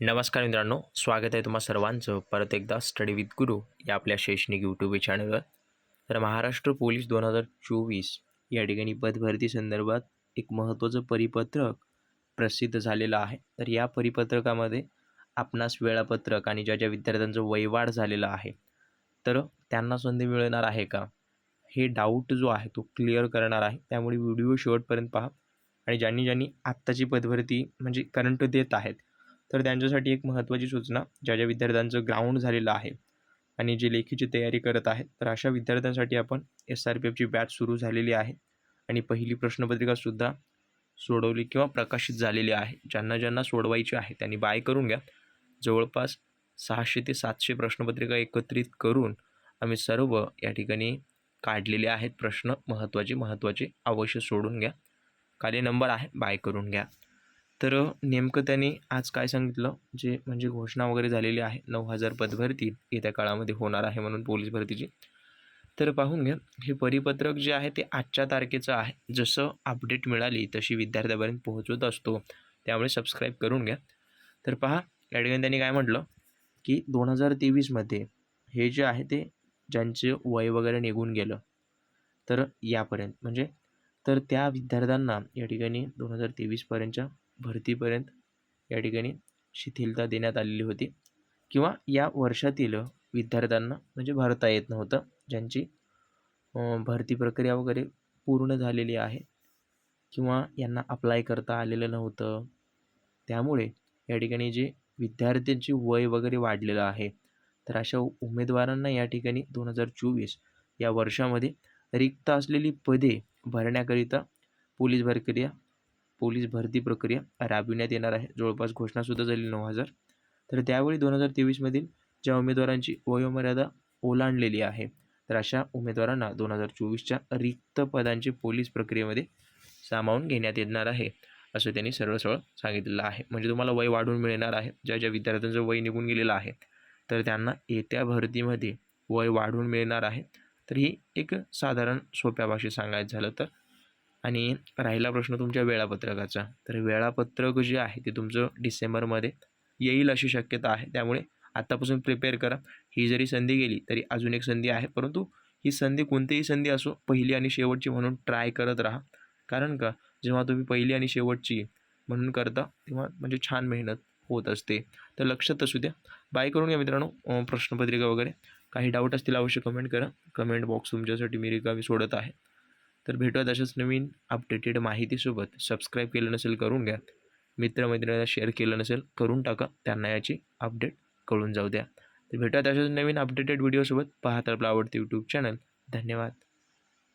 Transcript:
नमस्कार मित्रांनो स्वागत आहे तुम्हा सर्वांचं. परत एकदा स्टडी विथ गुरु या आपल्या शैक्षणिक यूट्यूब चॅनलवर तर महाराष्ट्र पोलीस दोन हजार चोवीस या ठिकाणी पदभरती संदर्भात एक महत्त्वाचं परिपत्रक प्रसिद्ध झालेलं आहे. तर या परिपत्रकामध्ये आपणास वेळापत्रक आणि ज्या ज्या विद्यार्थ्यांचं वयवाढ झालेलं आहे तर त्यांना संधी मिळणार आहे का? हे डाऊट जो आहे तो क्लिअर करणार आहे. त्यामुळे व्हिडिओ शेवटपर्यंत पहा. आणि ज्यांनी ज्यांनी आत्ताची पदभरती म्हणजे करंट देत आहेत तर त्यांच्यासाठी एक महत्त्वाची सूचना ज्या ज्या विद्यार्थ्यांचं ग्राउंड झालेलं आहे आणि जे लेखीची तयारी करत आहेत तर अशा विद्यार्थ्यांसाठी आपण एस आर पी एफची बॅच सुरू झालेली आहे आणि पहिली प्रश्नपत्रिकासुद्धा सोडवली किंवा प्रकाशित झालेली आहे. ज्यांना ज्यांना सोडवायची आहे त्यांनी बाय करून घ्या. जवळपास सहाशे ते सातशे प्रश्नपत्रिका एकत्रित करून आम्ही सर्व या ठिकाणी काढलेले आहेत प्रश्न. महत्त्वाचे महत्त्वाचे अवश्य सोडून घ्या. खाली नंबर आहे बाय करून घ्या. तर नेमकं त्यांनी आज काय सांगितलं? जे म्हणजे घोषणा वगैरे झालेली आहे नऊ हजार पदभरती येत्या काळामध्ये होणार आहे म्हणून पोलीस भरतीची. तर पाहून घ्या हे परिपत्रक जे आहे ते आजच्या तारखेचं आहे. जसं अपडेट मिळाली तशी विद्यार्थ्यापर्यंत पोहोचवत असतो. त्यामुळे सबस्क्राईब करून घ्या. तर पहा या ठिकाणी त्यांनी काय म्हटलं? की दोन हजार तेवीसमध्ये हे जे आहे ते ज्यांचे वय वगैरे निघून गेलं तर यापर्यंत. म्हणजे तर त्या विद्यार्थ्यांना या ठिकाणी दोन हजार तेवीसपर्यंतच्या भरतीपर्यंत या ठिकाणी शिथिलता देण्यात आलेली होती. किंवा या वर्षातील विद्यार्थ्यांना म्हणजे भरता येत नव्हतं. ज्यांची भरती प्रक्रिया वगैरे पूर्ण झालेली आहे. किंवा यांना अप्लाय करता आलेलं नव्हतं. त्यामुळे या ठिकाणी जे विद्यार्थ्यांची वय वगैरे वाढलेलं आहे. तर अशा उमेदवारांना या ठिकाणी दोन हजार चोवीस या वर्षामध्ये रिक्त असलेली पदे भरण्याकरिता पोलीस प्रक्रिया पोलीस भरती प्रक्रिया राबविण्यात येणार आहे. जवळपास घोषणासुद्धा झाली नऊ हजार. तर त्यावेळी दोन हजार तेवीसमधील ज्या उमेदवारांची वयोमर्यादा ओलांडलेली आहे तर अशा उमेदवारांना दोन हजार चोवीसच्या रिक्त पदांची पोलीस प्रक्रियेमध्ये सामावून घेण्यात येणार आहे असं त्यांनी सरळ सरळ सांगितलेलं आहे. म्हणजे तुम्हाला वय वाढून मिळणार आहे. ज्या ज्या विद्यार्थ्यांचं वय निघून गेलेलं आहे तर त्यांना येत्या भरतीमध्ये वय वाढून मिळणार आहे. तर ही एक साधारण सोप्या भाषेत सांगायचं झालं तर आणि राहिला प्रश्न तुमच्या वेळापत्रकाचा. तर वेळापत्रक जे आहे ते तुमचं डिसेंबरमध्ये येईल अशी शक्यता आहे. त्यामुळे आत्तापासून प्रिपेअर करा. ही जरी संधी गेली तरी अजून एक संधी आहे. परंतु ही संधी कोणतीही संधी असो पहिली आणि शेवटची म्हणून ट्राय करत राहा. कारण का? जेव्हा तुम्ही पहिली आणि शेवटची म्हणून करता तेव्हा म्हणजे छान मेहनत होत असते. तर लक्षात असू द्या. बाय करून घ्या मित्रांनो प्रश्नपत्रिका वगैरे. काही डाऊट असतील अवश्य कमेंट करा. कमेंट बॉक्स तुमच्यासाठी मी रिकामी सोडत आहे. तर भेटूयात अशाच नवीन अपडेटेड माहितीसोबत. सबस्क्राईब केलं नसेल करून घ्या. मित्रमैत्रिणींना शेअर केलं नसेल करून टाका. त्यांना याची अपडेट कळून जाऊ द्या. तर भेटूयात अशाच नवीन अपडेटेड व्हिडिओसोबत पाहत आपलं आवडते यूट्यूब चॅनल धन्यवाद.